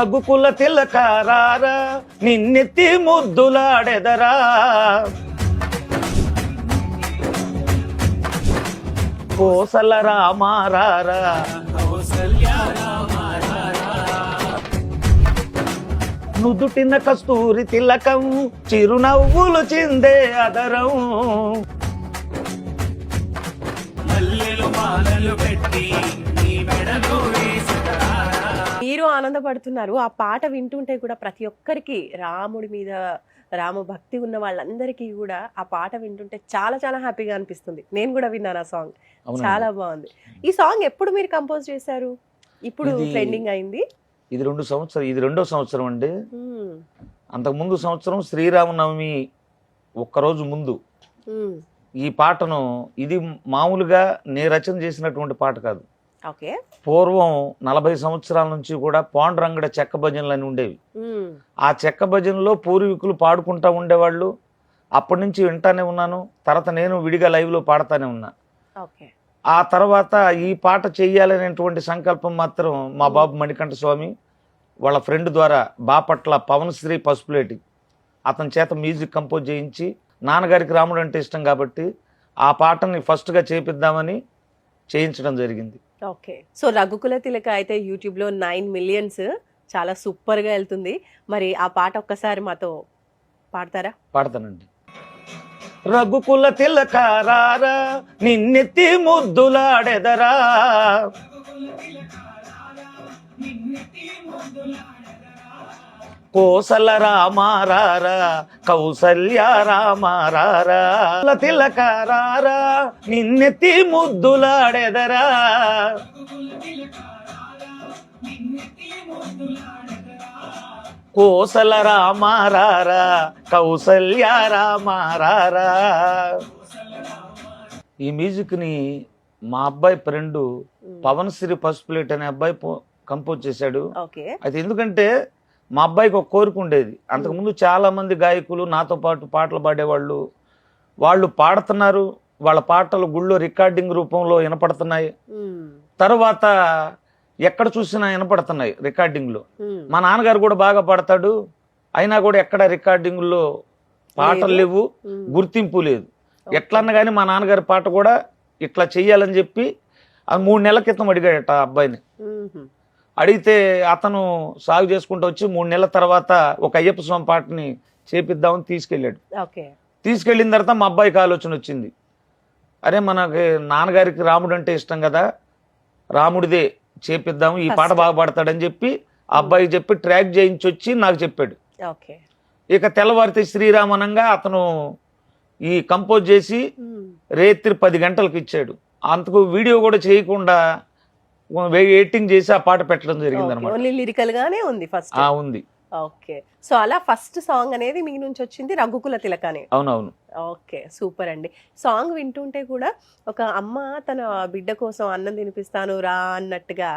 రఘుకుల తిలకారారా నిన్నెత్తి ముద్దులాడెదరా. కోసల రామారారా. నుదుటిన కస్తూరి తిలకం చిరునవ్వులు చిందే అదరం. పెట్టి మెడలో వేసి మీరు ఆనందపడుతున్నారు. ఆ పాట వింటుంటే కూడా ప్రతి ఒక్కరికి రాముడి మీద రామ భక్తి ఉన్న వాళ్ళందరికీ కూడా ఆ పాట వింటుంటే చాలా చాలా హ్యాపీగా అనిపిస్తుంది. నేను కూడా విన్నాను ఆ సాంగ్. చాలా బాగుంది. ఈ సాంగ్ ఎప్పుడు మీరు కంపోజ్ చేశారు? ఇప్పుడు ట్రెండింగ్ అయింది. ఇది రెండు సంవత్సరం ఇది రెండో సంవత్సరం అండి. అంతకు ముందు సంవత్సరం శ్రీరామనవమి ఒక్కరోజు ముందు. ఈ పాటను ఇది మామూలుగా నే రచన చేసినటువంటి పాట కాదు. పూర్వం నలభై సంవత్సరాల నుంచి కూడా పాండురంగడ చెక్క భజనలు అని ఉండేవి. ఆ చెక్క భజనలో పూర్వీకులు పాడుకుంటా ఉండేవాళ్ళు. అప్పటి నుంచి వింటానే ఉన్నాను. తర్వాత నేను విడిగా లైవ్లో పాడతానే ఉన్నా. ఆ తర్వాత ఈ పాట చెయ్యాలనేటువంటి సంకల్పం మాత్రం మా బాబు మణికంఠ స్వామి వాళ్ళ ఫ్రెండ్ ద్వారా బాపట్ల పవన్ శ్రీ పసుపులేటి అతని చేత మ్యూజిక్ కంపోజ్ చేయించి నాన్నగారికి రాముడు అంటే ఇష్టం కాబట్టి ఆ పాటని ఫస్ట్గా చేపిద్దామని చేయించడం జరిగింది. ఓకే. సో రఘుకుల తిలక అయితే యూట్యూబ్లో నైన్ మిలియన్స్ చాలా సూపర్గా వెళ్తుంది. మరి ఆ పాట ఒక్కసారి మాతో పాడతారా? పాడతానండి. రఘుకుల తిలకారారా నిన్నెత్తి ముద్దులాడెదరా. కోసల రామారారా కౌసల్య రామారారా తిలకారారా నిన్నెత్తి ముద్దులాడెదరా. కోసల రామారారా కౌసల్య రామారారా. ఈ మ్యూజిక్ని మా అబ్బాయి ఫ్రెండ్ పవన్ శ్రీ పసుపులేట్ అనే అబ్బాయి కంపోజ్ చేశాడు. అయితే ఎందుకంటే మా అబ్బాయికి ఒక కోరిక ఉండేది అంతకుముందు చాలా మంది గాయకులు నాతో పాటు పాటలు పాడేవాళ్ళు వాళ్ళు పాడుతున్నారు వాళ్ళ పాటలు గుళ్ళో రికార్డింగ్ రూపంలో వినపడుతున్నాయి. తర్వాత ఎక్కడ చూసినా వినపడుతున్నాయి రికార్డింగ్లో. మా నాన్నగారు కూడా బాగా పాడతాడు అయినా కూడా ఎక్కడ రికార్డింగ్లో పాటలు. లేవు. గుర్తింపు లేదు ఎట్లన్నా కానీ మా నాన్నగారి పాట కూడా ఇట్లా చెయ్యాలని చెప్పి ఆ మూడు నెలల క్రితం అడిగాడట ఆ అబ్బాయిని. అడిగితే అతను సాగు చేసుకుంటూ వచ్చి మూడు నెలల తర్వాత ఒక అయ్యప్ప స్వామి పాటని చేపిద్దామని తీసుకెళ్ళాడు. తీసుకెళ్ళిన తర్వాత మా అబ్బాయికి ఆలోచన వచ్చింది. అరే మనకి నాన్నగారికి రాముడు అంటే ఇష్టం కదా రాముడిదే చేపిద్దాము ఈ పాట. బాగా పాడతాడని చెప్పి అబ్బాయికి చెప్పి ట్రాక్ చేయించి వచ్చి నాకు చెప్పాడు. ఓకే. ఇక తెల్లవారితే శ్రీరామనంగా అతను ఈ కంపోజ్ చేసి. రేత్రి పది గంటలకు ఇచ్చాడు. అంతకు వీడియో కూడా చేయకుండా ఎడిటింగ్ చేసి ఆ పాట పెట్టడం జరిగింది. అనమాట ఓన్లీ లిరికల్ గానే ఉంది ఫస్ట్ ఉంది. ఓకే. సో అలా ఫస్ట్ సాంగ్ అనేది మీ నుంచి వచ్చింది రఘుకుల తిలకనే. అవునవును. ఓకే సూపర్ అండి. సాంగ్ వింటుంటే కూడా ఒక అమ్మ తన బిడ్డ కోసం అన్నం తినిపిస్తాను రా అన్నట్టుగా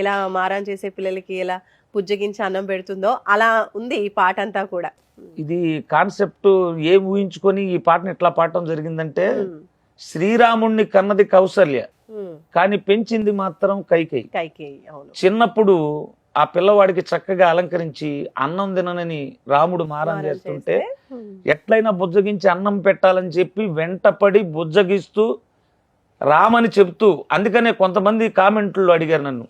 ఎలా మారం చేసే పిల్లలకి ఎలా పుజ్జగించి అన్నం పెడుతుందో అలా ఉంది ఈ పాట అంతా కూడా. ఇది కాన్సెప్ట్ ఏం ఊహించుకొని ఈ పాటను ఎట్లా పాడటం జరిగిందంటే. శ్రీరాముణ్ణి కన్నది కౌసల్య. కానీ పెంచింది మాత్రం కైకేయి కైకేయి చిన్నప్పుడు ఆ పిల్లవాడికి చక్కగా అలంకరించి అన్నం తిననని రాముడు మారం చేస్తుంటే. ఎట్లయినా బుజ్జగించి అన్నం పెట్టాలని చెప్పి వెంటపడి బుజ్జగిస్తూ రామని చెప్తూ అందుకనే కొంతమంది కామెంట్లు అడిగారు నన్ను.